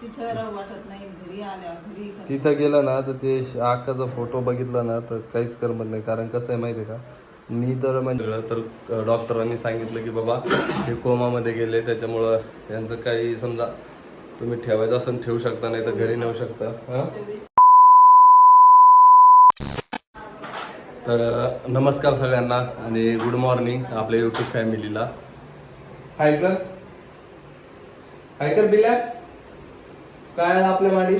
तिथं राहू वाटत नाही घरी आल्या घरी खात- तिथं गेलं ना तर ते श- अक्काचा फोटो बघितला ना तर काहीच करमत नाही. कारण कसं आहे माहिती आहे का? मी तर म्हणजे तर डॉक्टरांनी सांगितलं की बाबा हे कोमामध्ये गेले त्याच्यामुळं यांचं काही समजा तुम्ही ठेवायचं असेल ठेवू शकता नाही तर घरी नेऊ शकता हां? तर नमस्कार सगळ्यांना आणि गुड मॉर्निंग आपल्या युट्यूब फॅमिलीला हाय कर हाय कर बिल्या काय आलं आपल्या माडी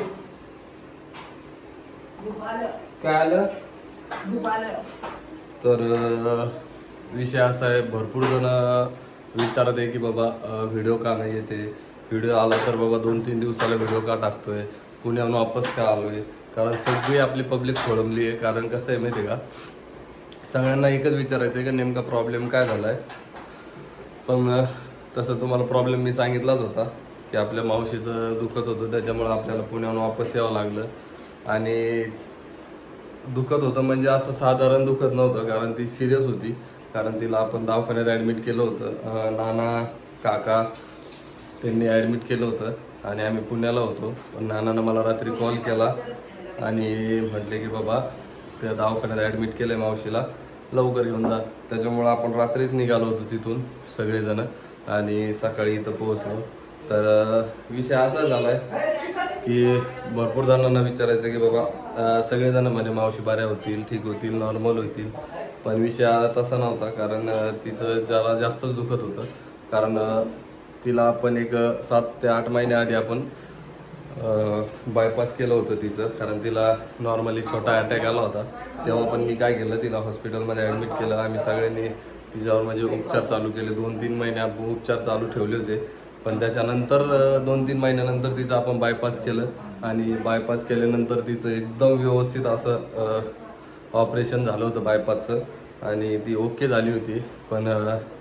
भूक आलं काय आलं? तर अ, विषय असा आहे भरपूर जण विचारत आहे की बाबा व्हिडिओ का नाही येते? व्हिडिओ आला तर बाबा दोन तीन दिवसाला व्हिडिओ का टाकतोय? पुण्याहून वापस का आलोय? कारण सगळी आपली पब्लिक खोळंबली आहे. कारण कसं आहे माहिती आहे का? सगळ्यांना एकच विचारायचं आहे की नेमका प्रॉब्लेम काय झाला आहे पण अ, तसं तुम्हाला प्रॉब्लेम मी सांगितलाच होता. की आपल्या मावशीचं दुखत होतं त्याच्यामुळं आपल्याला पुण्याहून वापस यावं लागलं. आणि दुखत होतं म्हणजे असं साधारण दुखत नव्हतं कारण ती सिरियस होती. कारण तिला आपण दवाखान्यात ॲडमिट केलं होतं. नाना काका त्यांनी ॲडमिट केलं होतं. आणि आम्ही पुण्याला होतो. पण नानानं मला रात्री कॉल केला आणि म्हटले की बाबा त्या दवाखान्यात ॲडमिट केलं आहे मावशीला. लवकर येऊन जा. त्याच्यामुळं आपण रात्रीच निघालो होतो तिथून सगळेजण. आणि सकाळी इथं पोहोचलो. तर विषय असा झाला आहे की भरपूर जणांना विचारायचं की बाबा सगळेजण म्हणे मावशी बऱ्या होतील ठीक होतील नॉर्मल होतील. पण विषय हा तसा नव्हता कारण तिचं जरा जास्तच दुखत होतं. कारण तिला आपण एक सात ते आठ महिन्याआधी आपण बायपास केलं होतं तिचं. कारण तिला नॉर्मली छोटा अटॅक आला होता. तेव्हा पण मी काय केलं तिला हॉस्पिटलमध्ये ॲडमिट केलं. आम्ही सगळ्यांनी तिच्यावर म्हणजे उपचार चालू केले. दोन तीन महिने आपण उपचार चालू ठेवले होते. पण त्याच्यानंतर दोन तीन महिन्यानंतर तिचं आपण बायपास केलं. आणि बायपास केल्यानंतर तिचं एकदम व्यवस्थित असं ऑपरेशन झालं होतं बायपासचं आणि ती ओके झाली होती. पण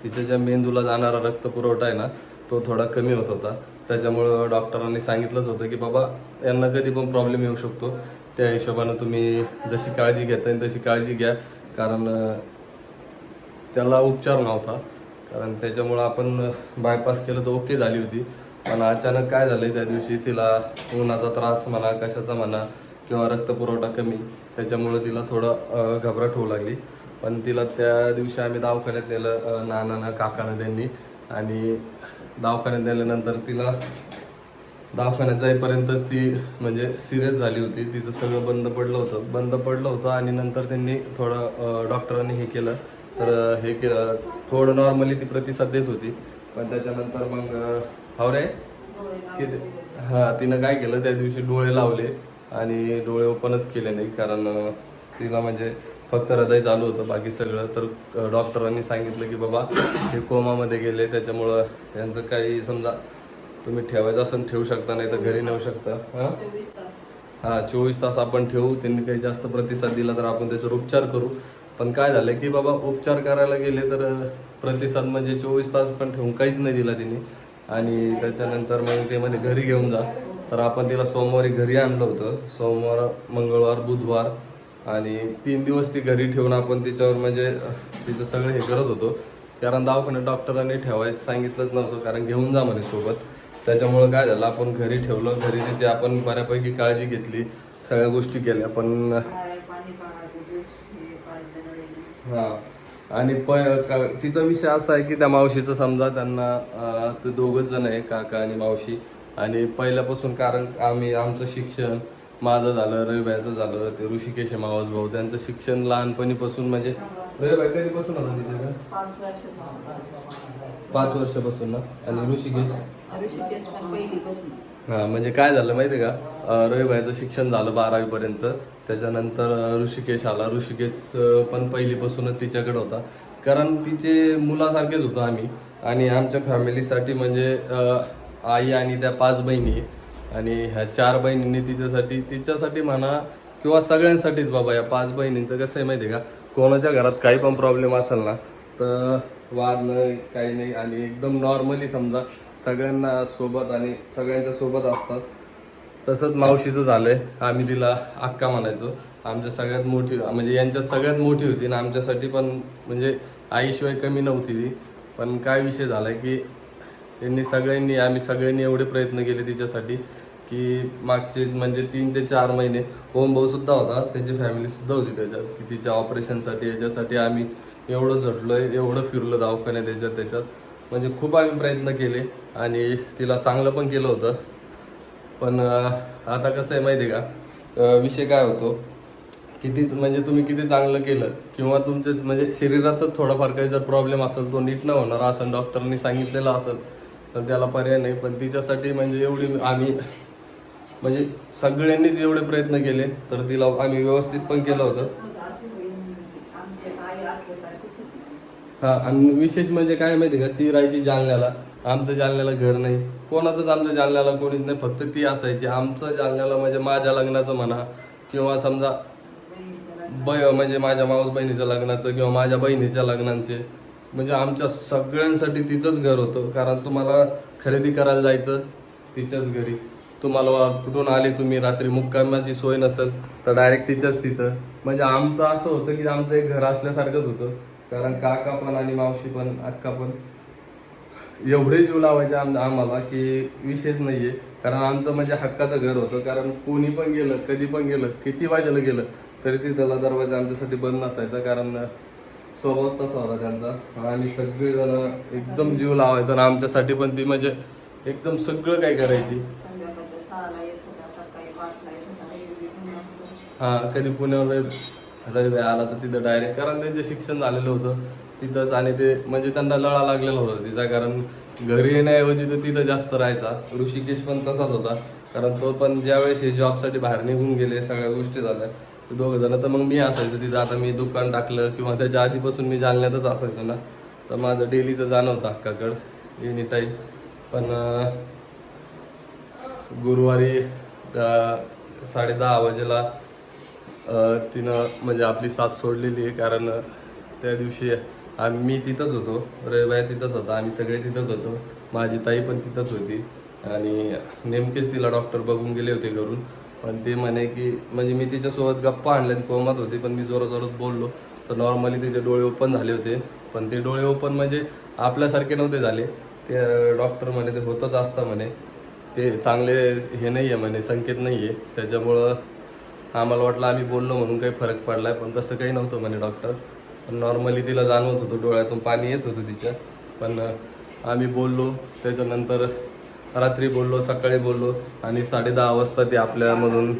तिच्या ज्या मेंदूला जाणारा रक्त पुरवठा आहे ना तो थोडा कमी होत होता. त्याच्यामुळं डॉक्टरांनी सांगितलंच होतं की बाबा यांना कधी पण प्रॉब्लेम येऊ शकतो. त्या हिशोबानं तुम्ही जशी काळजी घेता येईल तशी काळजी घ्या. कारण त्याला उपचार नव्हता. कारण त्याच्यामुळं आपण बायपास केलं तर ओके झाली होती. पण अचानक काय झालं त्या दिवशी तिला उन्हाचा त्रास म्हणा कशाचा म्हणा किंवा रक्तपुरवठा कमी त्याच्यामुळं तिला थोडं घबराट होऊ लागली. पण तिला त्या दिवशी आम्ही दवाखान्यात नेलं अं, नानानं काकानं त्यांनी. आणि दवाखान्यात नेल्यानंतर तिला दवाखान्यात जाईपर्यंतच ती म्हणजे सिरियस झाली होती. तिचं सगळं बंद पडलं होतं. बंद पडलं होतं आणि नंतर त्यांनी थोडं डॉक्टरांनी हे केलं. तर हे केलं थोडं नॉर्मली ती प्रतिसाद देत होती. पण त्याच्यानंतर मग अं, हाव रे? किती? हां तिनं काय केलं? त्या दिवशी डोळे लावले आणि डोळे ओपनच केले नाही. कारण तिला म्हणजे फक्त हृदय चालू होतं बाकी सगळं. तर डॉक्टरांनी सांगितलं की बाबा हे कोमामध्ये गेले. त्याच्यामुळं यांचं काही समजा तुम्ही ठेवायचं असेल ठेवू शकता नाही तर घरी नेऊ शकता. हां? चोवीस तास हा चोवीस तास आपण ठेवू. त्यांनी काही जास्त प्रतिसाद दिला तर आपण त्याच्यावर उपचार करू. पण काय झालं की बाबा उपचार करायला गेले तर प्रतिसाद म्हणजे चोवीस तास पण ठेवून काहीच नाही दिला तिने आणि त्याच्यानंतर मग ते म्हणे घरी घेऊन जा. तर आपण तिला सोमवारी घरी आणलं होतं. सोमवार मंगळवार बुधवार आणि तीन दिवस ती घरी ठेवून आपण तिच्यावर म्हणजे तिचं सगळं हे करत होतो. कारण दवाखान्यात डॉक्टरांनी ठेवायचं सांगितलंच नव्हतं. कारण घेऊन जा म्हणे सोबत. त्याच्यामुळं काय झालं आपण घरी ठेवलं घरी तिची आपण बऱ्यापैकी काळजी घेतली सगळ्या गोष्टी केल्या पण हां. आणि प का- तिचा विषय असा आहे की त्या मावशीचं समजा त्यांना ते दोघंच जण आहे काका आणि मावशी. आणि पहिल्यापासून कारण आम्ही आमचं शिक्षण माझं झालं रविबाईचं झालं ते ऋषिकेश मावस भाऊ त्यांचं शिक्षण लहानपणीपासून म्हणजे कधीपासून होतं तिच्याकडे पाच वर्ष. पाच वर्षापासून ना? आणि ऋषिकेश? ऋषिकेश पण पहिलीपासून. हा म्हणजे काय झालं माहिती आहे का रविबाईचं शिक्षण झालं बारावीपर्यंत. त्याच्यानंतर ऋषिकेश आला. ऋषिकेश पण पहिलीपासूनच तिच्याकडे होता. कारण तिचे मुलासारखेच होतो आम्ही. आणि आमच्या फॅमिलीसाठी म्हणजे आई आणि त्या पाच बहिणी. आणि ह्या चार बहिणींनी तिच्यासाठी तिच्यासाठी म्हणा किंवा सगळ्यांसाठीच बाबा या पाच बहिणींचं कसं आहे माहिती आहे का? कोणाच्या घरात काही पण प्रॉब्लेम असेल ना तर वाद नाही काही नाही. आणि एकदम नॉर्मली समजा सगळ्यांना सोबत आणि सगळ्यांच्या सोबत असतात. तसंच मावशीचं झालंय. आम्ही तिला अक्का म्हणायचो. आमच्या सगळ्यात मोठी म्हणजे यांच्या सगळ्यात मोठी होती ना आमच्यासाठी पण म्हणजे आईशिवाय कमी नव्हती ती. पण काय विषय झालाय की यांनी सगळ्यांनी आम्ही सगळ्यांनी एवढे प्रयत्न केले तिच्यासाठी. की मागचे म्हणजे तीन ते चार महिने ओम भाऊ सुद्धा होता त्याची फॅमिली सुद्धा होती त्याच्यात की तिच्या ऑपरेशनसाठी याच्यासाठी आम्ही एवढं झटलोय एवढं फिरलो दवाखान्यात याच्यात त्याच्यात. म्हणजे खूप आम्ही प्रयत्न केले आणि तिला चांगलं पण केलं होतं. पण आता कसं आहे माहिती आहे का विषय काय होतो? किती म्हणजे तुम्ही किती चांगलं केलं किंवा तुमचे म्हणजे शरीरातच थोडाफार काही जर प्रॉब्लेम असेल तो नीट न होणार असं डॉक्टरनी सांगितलेलं असेल तर त्याला पर्याय नाही. पण तिच्यासाठी म्हणजे एवढी आम्ही म्हणजे सगळ्यांनीच एवढे प्रयत्न केले तर तिला आम्ही व्यवस्थित पण केलं होतं. हा आणि विशेष म्हणजे काय माहिती का ती राहायची जालन्याला. आमचं जालन्याला घर नाही. कोणाचंच आमच्या जालन्याला कोणीच नाही फक्त ती असायची. आमचं जालन्याला म्हणजे माझ्या लग्नाचं म्हणा किंवा समजा ब म्हणजे माझ्या मावस बहिणीच्या लग्नाचं किंवा माझ्या बहिणीच्या लग्नांचे. म्हणजे आमच्या सगळ्यांसाठी तिचंच घर होतं कारण तुम्हाला खरेदी करायला जायचं तिच्याच घरी. तुम्हाला वा- कुठून आले तुम्ही? रात्री मुक्कामाची सोय नसेल तर डायरेक्ट तिच्याच तिथं. म्हणजे आमचं असं होतं की आमचं एक घर असल्यासारखंच होतं. कारण काका पण आणि मावशी पण अक्का पण एवढे जीव लावायचे आम आम्हाला की विशेष नाही आहे कारण आमचं म्हणजे हक्काचं घर होतं. कारण कोणी पण गेलं कधी पण गेलं किती वाजेला गेलं तरी तिथला दरवाजा आमच्यासाठी बंद नसायचा. कारण स्वभावच तसा होता त्यांचा. आणि सगळेजण एकदम जीव लावायचा आणि आमच्यासाठी पण ती म्हणजे एकदम सगळं काय करायची संध्याकाळच्या सहाला येत होता सकाळी पाचला येत होता एवढी पण नसतं. हां कधी पुण्यावर रवि- आला तर तिथं डायरेक्ट कारण त्यांचे शिक्षण झालेलं होतं. तिथंच आणि ते म्हणजे त्यांना लळा लागलेला होता तिचा कारण घरी येण्याऐवजी तर तिथं जास्त राहायचा. ऋषिकेश पण तसाच होता. कारण तो पण ज्यावेळेस हे जॉबसाठी बाहेर निघून गेले सगळ्या गोष्टी झाल्या. दोघं जण तर मग मी असायचं तिथं. आता मी दुकान टाकलं किंवा त्याच्या आधीपासून मी जालन्यातच असायचो ना. तर माझं डेलीचं जाणं होतं अक्काकड एनी टाईम पण गुरुवारी साडे दहा वाजेला तिनं म्हणजे आपली साथ सोडलेली आहे कारण त्या दिवशी आम्ही मी तिथंच होतो रविवार तिथंच होता आम्ही सगळे तिथंच होतो माझी ताई पण तिथंच होती आणि नेमकेच तिला डॉक्टर बघून गेले होते घरून पण ते म्हणे की म्हणजे मी तिच्यासोबत गप्पा आणल्या कोमात होती पण मी जोरात जोरात बोललो तर नॉर्मली तिचे डोळे ओपन झाले होते पण ते डोळे ओपन म्हणजे आपल्यासारखे नव्हते झाले ते डॉक्टर म्हणे ते होतच असतं म्हणे ते चांगले हे नाही आहे म्हणे संकेत नाही आहे त्याच्यामुळं आम्हाला वाटलं आम्ही बोललो म्हणून काही फरक पडला आहे पण तसं काही नव्हतं म्हणे डॉक्टर पण नॉर्मली तिला जाणवत होतं डोळ्यातून पाणी येत होतं तिच्या. पण आम्ही बोललो त्याच्यानंतर रात्री बोललो सकाळी बोललो आणि साडे दहा वाजता ते आपल्यामधून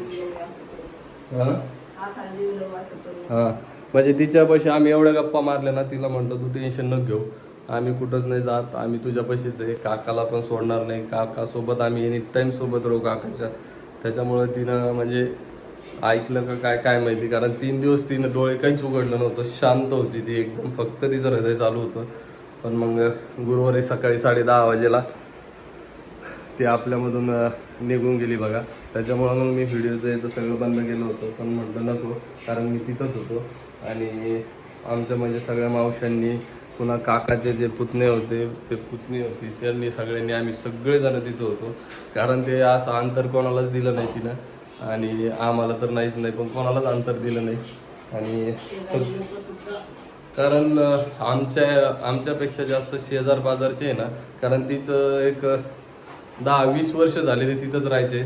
हां? हां म्हणजे तिच्यापाशी आम्ही एवढ्या गप्पा मारल्या ना तिला म्हटलं तू टेन्शन न घेऊ. आम्ही कुठंच नाही जात आम्ही तुझ्यापाशीच आहे. काकाला पण सोडणार नाही. काकासोबत आम्ही एनी टाईम सोबत राहू काकाच्या. त्याच्यामुळं तिनं म्हणजे ऐकलं का काय काय माहिती? कारण तीन दिवस तिनं डोळे काहीच उघडलं नव्हतं. शांत होती ती एकदम. फक्त तिचं हृदय चालू होतं. पण मग गुरुवारी सकाळी साडे दहा वाजेला ते आपल्यामधून निघून गेली बघा. त्याच्यामुळं मग मी व्हिडिओचं याचं सगळं बंद केलं होतं. पण म्हटलं नको कारण मी तिथंच होतो. आणि आमच्या म्हणजे सगळ्या मावशांनी पुन्हा काकाचे जे पुतणे होते ते पुतणी होती त्यांनी सगळ्यांनी आम्ही सगळेजण तिथं होतो. कारण ते असं अंतर कोणालाच दिलं नाही तिनं. आणि आम्हाला तर नाहीच नाही पण कोणालाच अंतर दिलं नाही. आणि सग- कारण आमच्या आमच्यापेक्षा जास्त शेजार बाजारचे आहे ना कारण तिचं एक दहा वीस वर्ष झाले ते तिथंच राहायचे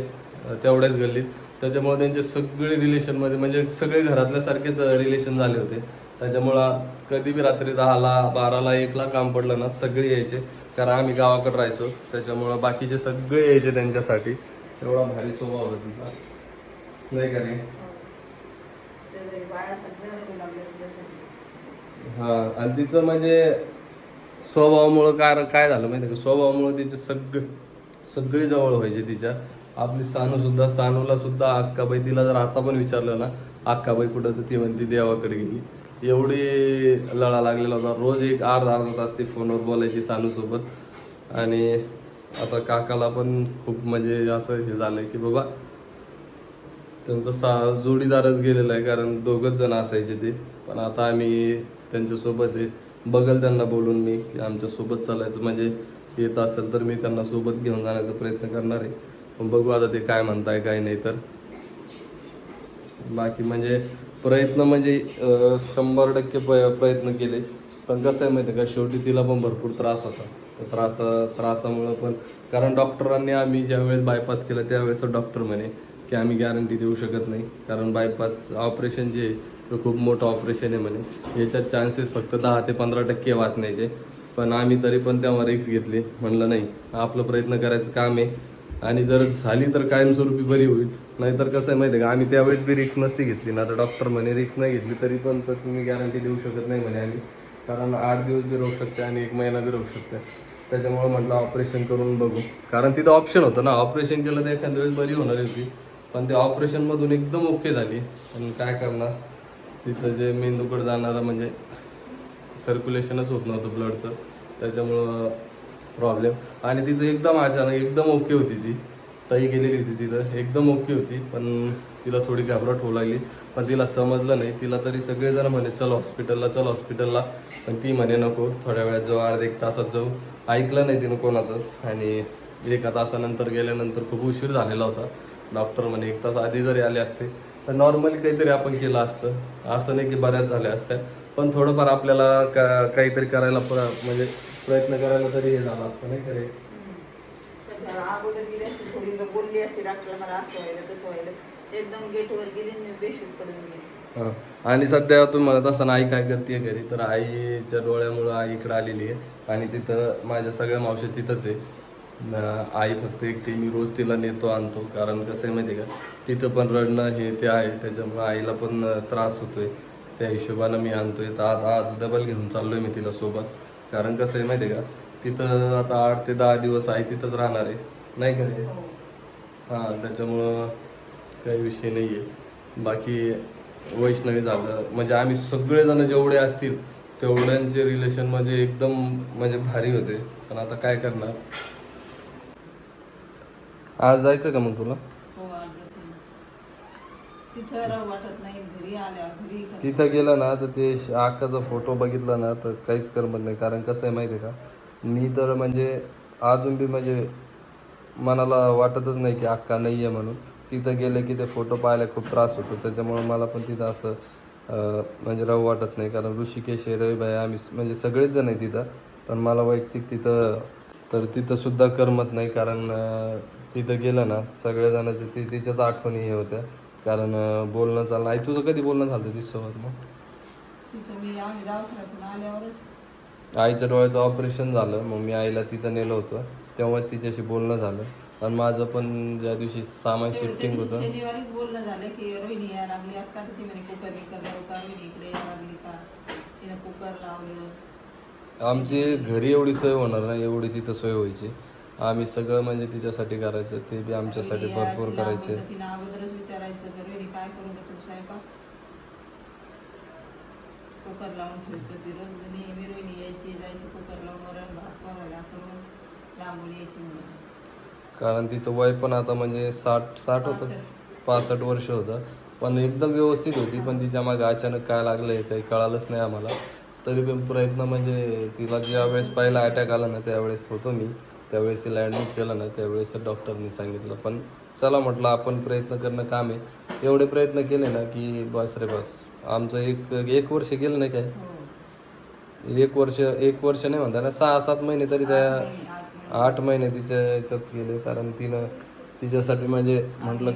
तेवढ्याच गल्लीत. त्याच्यामुळे त्यांचे सगळे रिलेशनमध्ये म्हणजे सगळे घरातल्यासारखेच रिलेशन झाले होते. त्याच्यामुळं कधी बी रात्री दहाला बाराला एकला काम पडलं ना सगळे यायचे. कारण आम्ही गावाकडे राहायचो त्याच्यामुळं बाकीचे सगळे यायचे त्यांच्यासाठी. एवढा भारी स्वभाव होता तिचा. नाही का नाही? हा आणि तिचं म्हणजे स्वभावामुळं काय काय झालं माहिती का? स्वभावामुळं तिचे सगळे सगळे जवळ व्हायचे तिच्या. आपली सानू सुद्धा सानूला सुद्धा अक्काबाई तिला जर आता पण विचारलं ना अक्काबाई कुठं तर ती म्हणते देवाकडे गेली. एवढी लढा लागलेला होता. रोज एक अर्धा अर्धा तास ती फोनवर बोलायची सानूसोबत. आणि आता काकाला पण खूप म्हणजे असं हे झालं की बाबा त्यांचा सा जोडीदारच गेलेला आहे कारण दोघंच जण असायचे ते. पण आता आम्ही त्यांच्यासोबत आहे. बघल त्यांना बोलून मी की आमच्यासोबत चालायचं म्हणजे येत असेल तर मी त्यांना सोबत घेऊन जाण्याचा प्रयत्न करणार आहे. पण बघू आता ते काय म्हणताय काय नाही तर. बाकी म्हणजे प्रयत्न म्हणजे शंभर टक्के प्रयत्न केले. पण कसं आहे माहिती आहे का शेवटी तिला पण भरपूर त्रास होता. त्या त्रासा त्रासामुळं पण कारण डॉक्टरांनी आम्ही ज्यावेळेस बायपास केला त्यावेळेस डॉक्टर म्हणे की आम्ही गॅरंटी देऊ शकत नाही. कारण बायपास ऑपरेशन जे आहे ते खूप मोठं ऑपरेशन आहे म्हणे. याच्यात चान्सेस फक्त दहा ते पंधरा टक्के वाचण्याचे. पण आम्ही तरी पण तेव्हा रिक्स घेतली. म्हणलं नाही आपलं प्रयत्न करायचं काम आहे. आणि जर झाली तर कायमस्वरूपी बरी होईल. नाहीतर कसं आहे माहिती आहे का? आम्ही त्यावेळेस बी रिक्स नसती घेतली. ना तर डॉक्टर म्हणे रिक्स नाही घेतली तरी पण तर तुम्ही गॅरंटी देऊ शकत नाही म्हणे आम्ही. कारण आठ दिवस बी राहू शकते आणि एक महिना बी राहू शकते. त्याच्यामुळं म्हटलं ऑपरेशन करून बघू. कारण तिथं ऑप्शन होतं ना. ऑपरेशन केलं तर एखाद्या वेळेस बरी होणार होती पण ते ऑपरेशनमधून एकदम ओके झाली. पण काय करणार? तिचं जे मेंदूकडे जाणारं म्हणजे सर्क्युलेशनच होत नव्हतं ब्लडचं त्याच्यामुळं प्रॉब्लेम आणि तिचं एकदम अचानक एकदम ओके होती ती. ताई गेलेली होती तिथं. एकदम ओके होती. पण तिला थोडी घाबरट होऊ लागली. पण तिला समजलं नाही. तिला तरी सगळेजण म्हणे चल हॉस्पिटलला चल हॉस्पिटलला पण ती म्हणे नको. थोड्या वेळात जाऊ. अर्ध्या एक तासात जाऊ. ऐकलं नाही तिनं कोणाचंच. आणि एका तासानंतर गेल्यानंतर खूप उशीर झालेला होता. डॉक्टर म्हणे एक तास आधी जरी आले असते तर नॉर्मली काहीतरी आपण केलं असतं. असं नाही की बऱ्याच झाल्या असत्या पण थोडंफार आपल्याला का काहीतरी करायला प्र म्हणजे प्रयत्न करायला तरी हे झालं असतं नाही खरे अगोदर गेली असते थोडी मी बोलली असते डॉक्टर मला असं व्हायलं तसं व्हायलं. एकदम गेटवर गेली आणि बेशूट पडून गेली. आणि सध्या तुम्ही म्हणत असताना आई काय करते घरी? तर आईच्या डोळ्यामुळं आई इकडे आलेली आहे आणि तिथं माझ्या सगळ्या मावशी तिथंच आहे. आई फक्त एकटी मी रोज तिला नेतो आणतो. कारण कसं आहे माहिती आहे का तिथं पण रडणं हे ते आहे. त्याच्यामुळं आईला पण त्रास होतोय. त्या हिशोबानं मी आणतोय. तर आज आज डबल घेऊन चाललोय मी तिला सोबत. कारण कसं आहे माहिती आहे का तिथं आता आठ ते दहा दिवस आई तिथंच राहणार आहे. नाही का? रे? हो. हां त्याच्यामुळं काही विषय नाही आहे बाकी वैष्णवी झालं. म्हणजे आम्ही सगळेजण जेवढे असतील तेवढ्यांचे रिलेशन म्हणजे एकदम म्हणजे भारी होते. पण आता काय करणार? आज जायचं का मग तुला? हो आज जाते ना. तिथं राहू वाटत नाही घरी आल्या घरी खा- तिथं गेलं ना तर ते श- अक्काचा फोटो बघितला ना तर काहीच करमत नाही. कारण कसं आहे माहिती आहे का? मी तर म्हणजे अजून बी म्हणजे मनाला वाटतच नाही की अक्का नाही आहे म्हणून. तिथं गेलं की ते फोटो पाहायला खूप त्रास होतो. त्याच्यामुळे मला पण तिथं असं अं, म्हणजे राहू वाटत नाही. कारण ऋषिकेश हे रविभाई आम्ही स- म्हणजे सगळेच जण आहे तिथं. पण मला वैयक्तिक तिथं तर तिथं सुद्धा करमत नाही. कारण अं, तिथं गेलं ना सगळ्या जणांचे ती तिच्याच आठवणी हे होत्या. कारण बोलणं चालणं आई तुझं कधी बोलणं झालं तिच्यासोबत मग? आईच्या डोळ्याचं ऑपरेशन झालं मग मी आईला तिथं नेलं होतं. तेव्हा तिच्याशी बोलणं झालं. आणि माझं पण ज्या दिवशी सामान शिफ्टिंग होतं बोलणं झालं की रोहिणी यायला लागली. अक्का तर ती म्हणे कुकर रोहिणी इकडे लागली का? तिनं कुकर लावलं. आमची घरी एवढी सोय होणार नाही एवढी तिथं सोय व्हायची. आम्ही सगळं म्हणजे तिच्यासाठी करायचं ते बी आमच्यासाठी भरपूर करायचे. होतं, तिनं अगोदरच विचारायचं की रोहिणी काय करून घेतो स्वयंपाक? कुकर लावून ठेवतो ती रोज. नेहमी रोहिणी यायची जायची कुकर लावून वरण भात वरायला करून लांबून यायची म्हणून. कारण तिचं वय पण आता म्हणजे साठ साठ होतं पासष्ट. वर्ष होतं. पण एकदम व्यवस्थित होती पण तिच्यामागे अचानक काय लागलंय काही कळालंच नाही आम्हाला. तरी पण प्रयत्न म्हणजे तिला ज्या वेळेस पहिला अटॅक आला ना त्यावेळेस होतो मी. त्यावेळेस तिला ॲडमिट केलं ना त्यावेळेस डॉक्टरनी सांगितलं. पण चला म्हटलं आपण प्रयत्न करणं काम आहे. एवढे प्रयत्न केले ना की बस रे बस. आमचं एक एक वर्ष गेलं नाही काय? एक वर्ष एक वर्ष नाही म्हणता ना सहा सात महिने तरी त्या आठ महिने. तिच्या याच्यात गेले. कारण तिनं तिच्यासाठी म्हणजे म्हटलं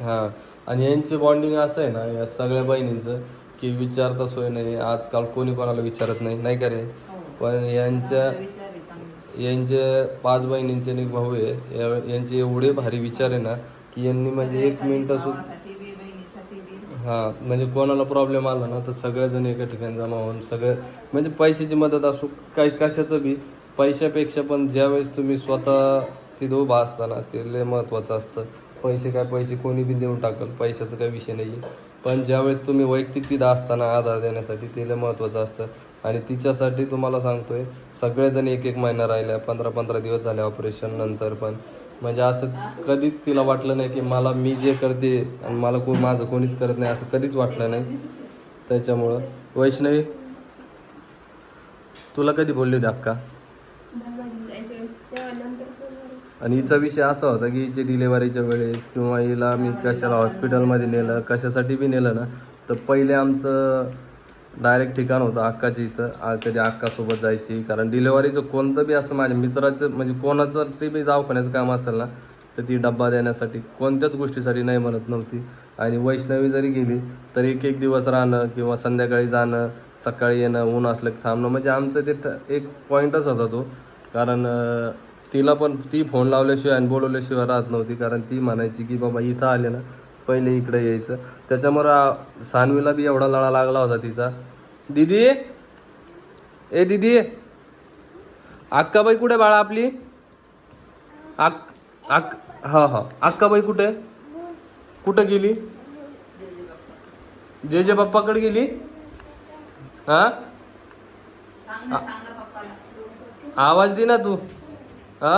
हां. आणि यांचं बॉन्डिंग असं आहे ना या सगळ्या बहिणींचं की विचारता सोय नाही. आजकाल कोणी कोणाला विचारत नाही. नाही का रे? हो. पण यांच्या आमचा विचार आहे चांगला यांचे पाच बहिणींचे आणि एक भाऊ आहे. या- यांचे एवढे भारी विचार आहे ना की यांनी म्हणजे एक मिनिटं सुद्धा बी हा म्हणजे कोणाला प्रॉब्लेम आला ना तर सगळेजण एका ठिकाणी जमा होऊन सगळे म्हणजे पैशाची मदत असो काही कशाचं बी पैशापेक्षा पण ज्यावेळेस तुम्ही स्वतः तिथं उभा असताना ते लय महत्त्वाचं असतं. पैसे काय पैसे कोणी बी देऊन टाकल पैशाचा काही विषय नाही पण ज्यावेळेस तुम्ही वैयक्तिक तिथं असताना आधार देण्यासाठी ते लय महत्त्वाचं असतं. आणि तिच्यासाठी तुम्हाला सांगतोय सगळेजण एक एक महिना राहिल्या पंधरा पंधरा दिवस झाले ऑपरेशन नंतर पण. म्हणजे असं कधीच तिला वाटलं नाही की मला मी जे करते आणि मला कोण माझं कोणीच करत नाही असं कधीच वाटलं नाही. त्याच्यामुळं. वैष्णवी तुला कधी बोलली होती अक्का? आणि हिचा विषय असा होता की हिची डिलेवरीच्या वेळेस किंवा हिला मी कशाला हॉस्पिटलमध्ये नेलं कशासाठी बी नेलं ना तर पहिले आमचं डायरेक्ट ठिकाण होतं अक्काची इथं. आ- कधी अक्कासोबत जायची. कारण डिलेवरीचं कोणतं बी असं माझ्या मित्राचं म्हणजे कोणाचं ते बी दवाखान्याचं काम असेल ना तर ती डब्बा देण्यासाठी कोणत्याच गोष्टीसाठी नाही म्हणत नव्हती. आणि वैष्णवी जरी गेली तर एक एक दिवस राहणं किंवा संध्याकाळी जाणं सकाळी येणं ऊन असलं की थांबणं म्हणजे आमचं ते ठ- एक पॉईंटच होता तो. कारण तिला पण ती फोन लावल्याशिवाय आणि बोलवल्याशिवाय राहत नव्हती. कारण ती म्हणायची की बाबा इथं आले ना पहिले इकडे यायचं. त्याच्यामुळं सानवीला बी एवढा लळा लागला होता तिचा. दीदी? ए दीदी? अक्काबाई कुठे बाळा आपली? आक आक हा हा. अक्काबाई कुठे? कुठं गेली? जे जे बाप्पाकडे गेली? हा? आवाज दे ना तू. हा?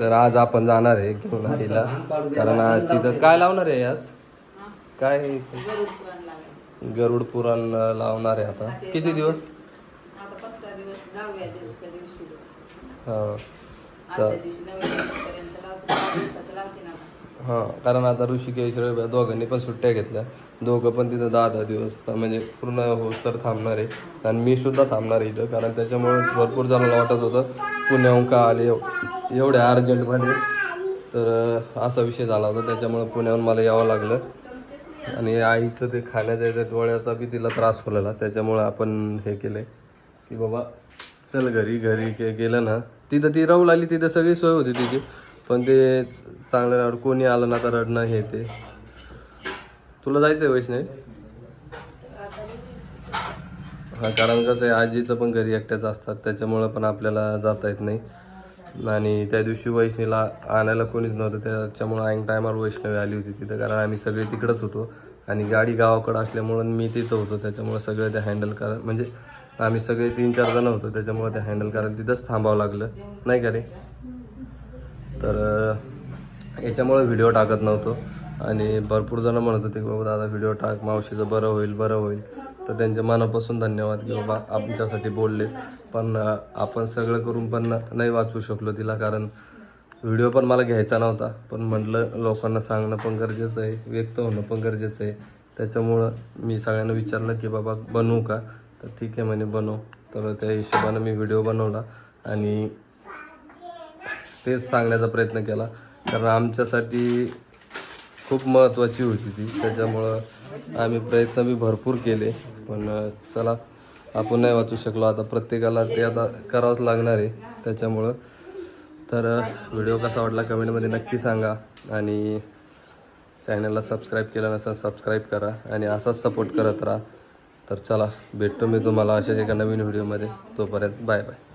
तर आज आपण जाणार आहे घेऊन आईला कारण आज तिथं काय लावणार आहे आज काय गरुड पुराण लावणार आहे आता. किती दिवस? हा. हा कारण आता ऋषिकेश दोघांनी पण सुट्ट्या घेतल्या. दोघं पण तिथं दहा दहा दिवस तर म्हणजे पूर्ण हो तर थांबणार आहे. आणि मी सुद्धा थांबणार आहे इथं कारण त्याच्यामुळे भरपूर जणांना वाटत होतं पुण्याहून का आले एव- एवढ्या अर्जंटमध्ये तर असा विषय झाला होता त्याच्यामुळे पुण्याहून मला यावं लागलं. आणि आईचं ते खाण्याच्या याच्या डोळ्याचा बी तिला त्रास होलेला त्याच्यामुळं आपण हे केले. की बाबा चल घरी घरी के गेलं ना. तिथं ती राहू लागली तिथं सगळी सोय होती तिची. पण ते चांगलं कोणी आलं ना तर रडणं हे ते. तुला जायचं आहे वैष्णवी? हा कारण कसं आहे आजीचं पण घरी एकट्याच असतात त्याच्यामुळं पण आपल्याला जाता येत नाही. आणि त्या दिवशी वैष्णवीला आणायला कोणीच नव्हतं त्याच्यामुळं ऐन टायमावर वैष्णवी आली होती तिथं कारण आम्ही सगळे तिकडंच होतो. आणि गाडी गावाकडं असल्यामुळं मी तिथं होतो त्याच्यामुळं सगळं ते हँडल करा म्हणजे आम्ही सगळे तीन चार जण होतो त्याच्यामुळं ते हँडल करायला तिथंच थांबावं लागलं. नाही का रे? तर याच्यामुळं व्हिडिओ टाकत नव्हतो. आणि भरपूर जण म्हणत होते की बाबा दादा व्हिडिओ टाक मावशीचं बरं होईल बरं होईल. तर त्यांच्या मनापासून धन्यवाद की बाबा आमच्यासाठी बोलले. पण आपण सगळं करून पण नाही वाचवू शकलो तिला कारण व्हिडिओ पण मला घ्यायचा नव्हता. पण म्हटलं लोकांना सांगणं पण गरजेचं आहे व्यक्त होणं पण गरजेचं आहे. त्याच्यामुळं मी सगळ्यांना विचारलं की बाबा बनवू का? तर ठीक आहे म्हणे बनव. तर त्या हिशोबानं मी व्हिडिओ बनवला आणि तेच सांगण्याचा प्रयत्न केला. कारण आमच्यासाठी खूप महत्त्वाची होती ती. त्याच्यामुळं आम्ही प्रयत्न बी भरपूर केले. पण चला आपण नाही वाचू शकलो. आता प्रत्येकाला ते आता करावंच लागणार आहे. त्याच्यामुळं तर व्हिडिओ कसा वाटला कमेंटमध्ये नक्की सांगा. आणि चॅनलला सबस्क्राईब केलं नसेल सबस्क्राईब करा. आणि असाच सपोर्ट करत राहा. तर चला भेटतो मी तुम्हाला अशाच एका नवीन व्हिडिओमध्ये. तोपर्यंत बाय बाय.